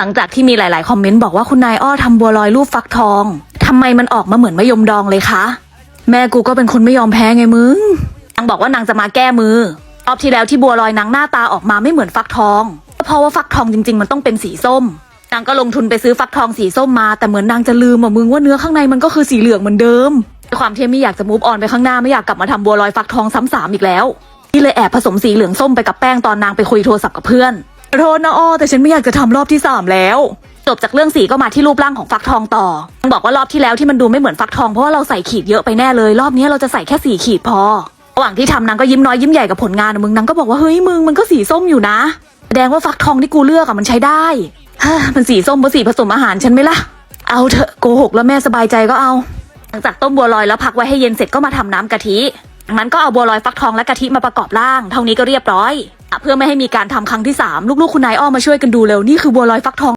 หลังจากที่มีหลาย ๆ คอมเมนต์บอกว่าคุณนายอ้อทำบัวลอยรูปฟักทองทำไมมันออกมาเหมือนมะยมดองเลยคะ แม่กูก็เป็นคนไม่ยอมแพ้ไงมึงนางบอกว่านางจะมาแก้มือรอบที่แล้วที่บัวลอยนางหน้าตาออกมาไม่เหมือนฟักทองก็เพราะว่าฟักทองจริง ๆ มันต้องเป็นสีส้มนางก็ลงทุนไปซื้อฟักทองสีส้มมาแต่เหมือนนางจะลืมอะมึงว่าเนื้อข้างในมันก็คือสีเหลืองเหมือนเดิมด้วยความที่ไม่อยากจะมูฟออนไปข้างหน้าไม่อยากกลับมาทำบัวลอยฟักทองซ้ำสามอีกแล้วนี่เลยแอบผสมสีเหลืองส้มไปกับแป้งตอนนางไปคุยโทรศัพท์กับเพื่อน ขอโทษนะอ้อแต่ฉันไม่อยากจะทำรอบที่สามแล้ว จบจากเรื่องสีก็มาที่รูปร่างของฟักทองต่อต้องบอกว่ารอบที่แล้วที่มันดูไม่เหมือนฟักทองเพราะว่าเราใส่ขีดเยอะไปแน่เลย รอบนี้เราจะใส่แค่สี่ขีดพอระหว่างที่ทำนางก็ยิ้มน้อยยิ้มใหญ่กับผลงานอะมึงนางก็บอกว่าเฮ้ยมึงมันก็สีส้มอยู่นะแสดงว่าฟักทองที่กูเลือกอะมันใช้ได้ฮ่ามันสีส้มเพราะสีผสมอาหารฉันไหมล่ะ เอาเถอะโกหกแล้วแม่สบายใจก็เอา หลังจากต้มบัวลอยแล้วพักไว้ให้เย็นเสร็จก็มาทำน้ำกะทิ มันก็เอาบัวลอยฟักทองและกะทิมาประกอบร่าง เท่านี้ก็เรียบร้อย เพื่อไม่ให้มีการทำครั้งที่สามลูกๆ คุณนายอ้อมมาช่วยกันดูเร็ว นี่คือบัวลอยฟักทอง